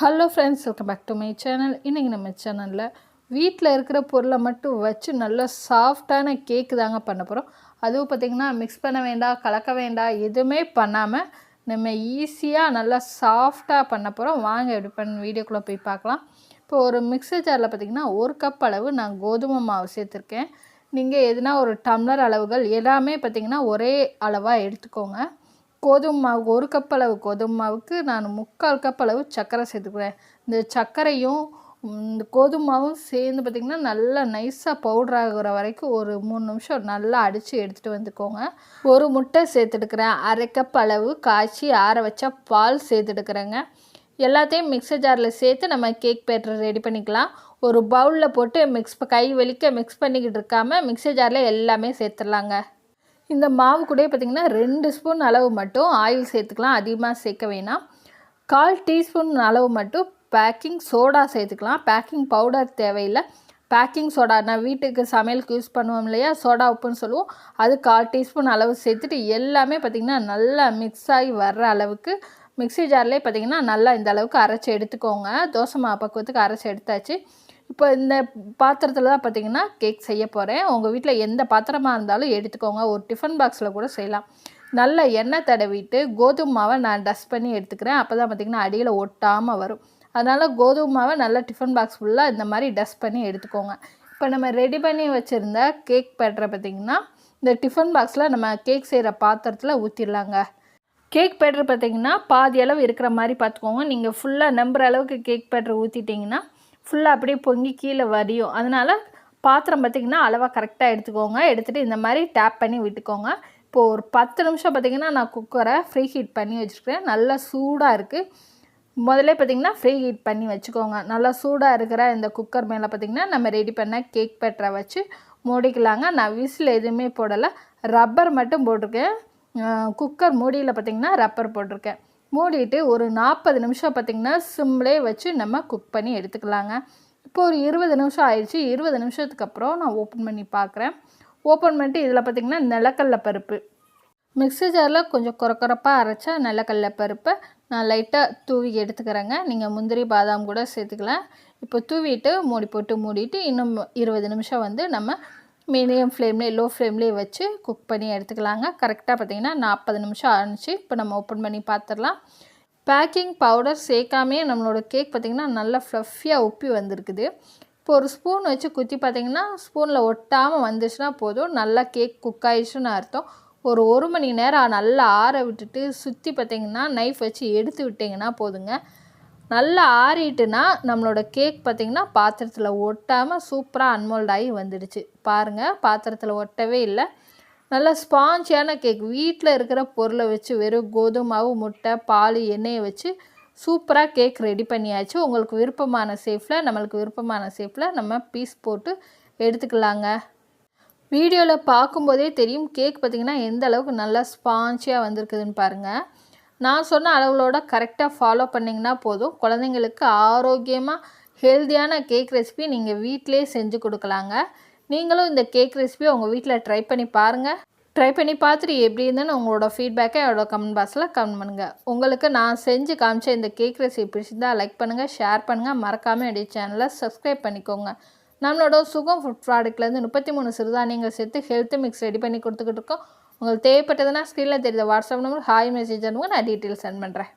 Hello friends welcome back to my channel இன்றைக்கி நம்ம சேனலில் வீட்டில் இருக்கிற பொருளை மட்டும் வச்சு நல்லா சாஃப்டான கேக்கு தாங்க பண்ண போகிறோம் அதுவும் பார்த்திங்கன்னா மிக்ஸ் பண்ண வேண்டாம் கலக்க வேண்டாம் எதுவுமே பண்ணாமல் நம்ம ஈஸியாக நல்லா சாஃப்டாக பண்ண போகிறோம் வாங்க எப்படி பண்ண வீடியோக்குள்ளே போய் பார்க்கலாம். இப்போ ஒரு மிக்சர் ஜாரில் பார்த்திங்கன்னா ஒரு கப் அளவு நான் கோதுமை மாவு சேர்த்துருக்கேன். நீங்கள் எதுனா ஒரு டம்ளர் அளவுகள் எல்லாமே பார்த்திங்கன்னா ஒரே அளவாக எடுத்துக்கோங்க. கோதுமை மாவு ஒரு கப் அளவு கோதுமை மாவுக்கு நான் முக்கால் கப் அளவு சர்க்கரை சேர்த்துக்குவேன். இந்த சர்க்கரையும் இந்த கோதுமை மாவும் சேர்ந்து பார்த்திங்கன்னா நல்லா நைஸாக பவுடர் ஆகுற வரைக்கும் ஒரு மூணு நிமிஷம் நல்லா அடித்து எடுத்துகிட்டு வந்துக்கோங்க. ஒரு முட்டை சேர்த்துட்டுக்கிறேன் அரை கப் அளவு காய்ச்சி ஆற வச்சா பால் சேர்த்துட்டுக்கிறேங்க எல்லாத்தையும் மிக்சர் ஜாரில் சேர்த்து நம்ம கேக் பேட்டர் ரெடி பண்ணிக்கலாம். ஒரு பவுலில் போட்டு மிக்ஸ் கை வலிக்க மிக்ஸ் பண்ணிக்கிட்டு இருக்காமல் மிக்சர் ஜாரில் எல்லாமே சேர்த்துடலாங்க. இந்த மாவு கூட பார்த்திங்கன்னா ரெண்டு ஸ்பூன் அளவு மட்டும் ஆயில் சேர்த்துக்கலாம் அதிகமாக சேர்க்க வேணாம். கால் டீஸ்பூன் அளவு மட்டும் பேக்கிங் சோடா சேர்த்துக்கலாம். பேக்கிங் பவுடர் தேவையில்லை. பேக்கிங் சோடா நான் வீட்டுக்கு சமையலுக்கு யூஸ் பண்ணுவோம் இல்லையா? சோடா உப்புன்னு சொல்லுவோம். அது கால் டீஸ்பூன் அளவு சேர்த்துட்டு எல்லாமே பார்த்திங்கன்னா நல்லா மிக்ஸ் ஆகி வர்ற அளவுக்கு மிக்ஸி ஜார்லேயே பார்த்திங்கன்னா நல்லா இந்த அளவுக்கு அரைச்சி எடுத்துக்கோங்க. தோசை மாவு பக்குவத்துக்கு அரைச்சி எடுத்தாச்சு. இப்போ இந்த பாத்திரத்தில் தான் பார்த்தீங்கன்னா கேக் செய்ய போகிறேன் உங்கள் வீட்டில் எந்த பாத்திரமாக இருந்தாலும் எடுத்துக்கோங்க. ஒரு டிஃபன் பாக்ஸில் கூட செய்யலாம். நல்ல எண்ணெய் தடவிட்டு கோதுமை மாவை நான் டஸ்ட் பண்ணி எடுத்துக்கிறேன். அப்போ தான் பார்த்திங்கன்னா அடியில் ஒட்டாமல் வரும். அதனால் கோதுமை மாவை நல்லா டிஃபன் பாக்ஸ் ஃபுல்லாக இந்த மாதிரி டஸ்ட் பண்ணி எடுத்துக்கோங்க. இப்போ நம்ம ரெடி பண்ணி வச்சுருந்த கேக் பேட்டரை பார்த்திங்கன்னா இந்த டிஃபன் பாக்ஸில் நம்ம கேக் செய்கிற பாத்திரத்தில் ஊற்றிடலாங்க கேக் பேட்டர் பார்த்திங்கன்னா பாதி அளவு இருக்கிற மாதிரி பார்த்துக்கோங்க நீங்கள் ஃபுல்லாக நம்புற அளவுக்கு கேக் பேட்டர் ஊற்றிட்டிங்கன்னா ஃபுல்லாக அப்படியே பொங்கி கீழே வரியும். அதனால் பாத்திரம் பார்த்திங்கன்னா அளவாக கரெக்டாக எடுத்துக்கோங்க. எடுத்துகிட்டு இந்த மாதிரி டேப் பண்ணி விட்டுக்கோங்க. இப்போது ஒரு பத்து நிமிஷம் பார்த்திங்கன்னா நான் குக்கரை ஃப்ரீ ஹீட் பண்ணி வச்சுருக்கேன் நல்லா சூடாக இருக்குது முதல்ல பார்த்திங்கன்னா ஃப்ரீ ஹீட் பண்ணி வச்சுக்கோங்க. நல்லா சூடாக இருக்கிற இந்த குக்கர் மேலே பார்த்திங்கன்னா நம்ம ரெடி பண்ண கேக் பெட்டரை வச்சு மூடிக்கலாங்க. நான் விசில் எதுவுமே போடலை. ரப்பர் மட்டும் போட்டிருக்கேன். குக்கர் மூடியில் பார்த்திங்கன்னா ரப்பர் போட்டிருக்கேன். மூடிட்டு ஒரு நாற்பது நிமிஷம் பார்த்திங்கன்னா சிம்லே வச்சு நம்ம குக் பண்ணி எடுத்துக்கலாங்க. இப்போ ஒரு இருபது நிமிஷம் ஆயிடுச்சு. இருபது நிமிஷத்துக்கு அப்புறம் நான் ஓப்பன் பண்ணி பார்க்குறேன். ஓப்பன் பண்ணிட்டு இதில் பார்த்திங்கன்னா நிலக்கடல பருப்பு. மிக்ஸி ஜாரில் கொஞ்சம் குறக்குறப்பாக அரைச்சா நிலக்கடல பருப்பை நான் லைட்டாக தூவி எடுத்துக்கிறேங்க. நீங்கள் முந்திரி பாதாம் கூட சேர்த்துக்கலாம். இப்போ தூவிட்டு மூடி போட்டு மூடிட்டு இன்னும் இருபது நிமிஷம் வந்து நம்ம மீடியம் ஃப்ளேம்லேயே லோ ஃப்ளேம்லேயே வச்சு குக் பண்ணி எடுத்துக்கலாங்க. கரெக்டாக பார்த்திங்கன்னா நாற்பது நிமிஷம் ஆரம்பிச்சு இப்போ நம்ம ஓப்பன் பண்ணி பார்த்துடலாம் பேக்கிங் பவுடர் சேர்க்காமே நம்மளோட கேக் பார்த்திங்கன்னா நல்லா ஃப்ளஃபியாக உப்பி வந்திருக்குது. இப்போ ஒரு ஸ்பூன் வச்சு குத்தி பார்த்தீங்கன்னா ஸ்பூனில் ஒட்டாமல் வந்துச்சுன்னா போதும். நல்லா கேக் குக் ஆயிடுச்சுன்னு அர்த்தம். ஒரு ஒரு மணி நேரம் நல்லா ஆற விட்டுட்டு சுற்றி பார்த்தீங்கன்னா நைஃப் வச்சு எடுத்து விட்டிங்கன்னா போதுங்க. நல்லா ஆறிட்டுனா நம்மளோட கேக் பார்த்திங்கன்னா பாத்திரத்தில் ஒட்டாமல் சூப்பராக அன்மோல்ட் ஆகி வந்துடுச்சு. பாருங்கள் பாத்திரத்தில் ஒட்டவே இல்லை. நல்ல ஸ்பாஞ்சியான கேக் வீட்டில் இருக்கிற பொருளை வச்சு வெறும் கோதுமை மாவு முட்டை பால் எண்ணெயை வச்சு சூப்பராக கேக் ரெடி பண்ணியாச்சு. உங்களுக்கு விருப்பமான சேஃபில் நம்மளுக்கு விருப்பமான சேஃபில் நம்ம பீஸ் போட்டு எடுத்துக்கலாங்க. வீடியோவில் பார்க்கும்போதே தெரியும் கேக் பார்த்திங்கன்னா எந்த அளவுக்கு நல்லா ஸ்பாஞ்சியாக வந்திருக்குதுன்னு பாருங்கள் நான் சொன்ன அளவுகளோட கரெக்டாக ஃபாலோ பண்ணிங்கன்னா போதும். குழந்தைங்களுக்கு ஆரோக்கியமாக ஹெல்த்தியான கேக் ரெசிபி நீங்கள் வீட்டிலே செஞ்சு கொடுக்கலாங்க. நீங்களும் இந்த கேக் ரெசிபியை உங்கள் வீட்டில் ட்ரை பண்ணி பாருங்கள் ட்ரை பண்ணி பார்த்துட்டு எப்படி இருந்தேன்னு உங்களோட ஃபீட்பேக்கை என்னோட கமெண்ட் பாக்ஸில் கமெண்ட் பண்ணுங்கள் உங்களுக்கு நான் செஞ்சு காமிச்ச இந்த கேக் ரெசிபி பிடிச்சிருந்தால் லைக் பண்ணுங்கள் ஷேர் பண்ணுங்கள் மறக்காமல் என்னுடைய சேனலை சப்ஸ்கிரைப் பண்ணிக்கோங்க. நம்மளோட சுகம் ஃபுட் ப்ராடக்ட்லேருந்து முப்பத்தி மூணு சிறுதானியங்கள் சேர்த்து ஹெல்த் மிக்ஸ் ரெடி பண்ணி கொடுத்துக்கிட்டு இருக்கோம். உங்களுக்கு தேவைப்பட்டதுன்னா ஸ்க்ரீனில் தெரியுது. வாட்ஸ்அப் நம்பர் ஹாய் மெசேஜ் அனுப்புங்க. நான் டீட்டெயில்ஸ் சென்ட் பண்ணுறேன்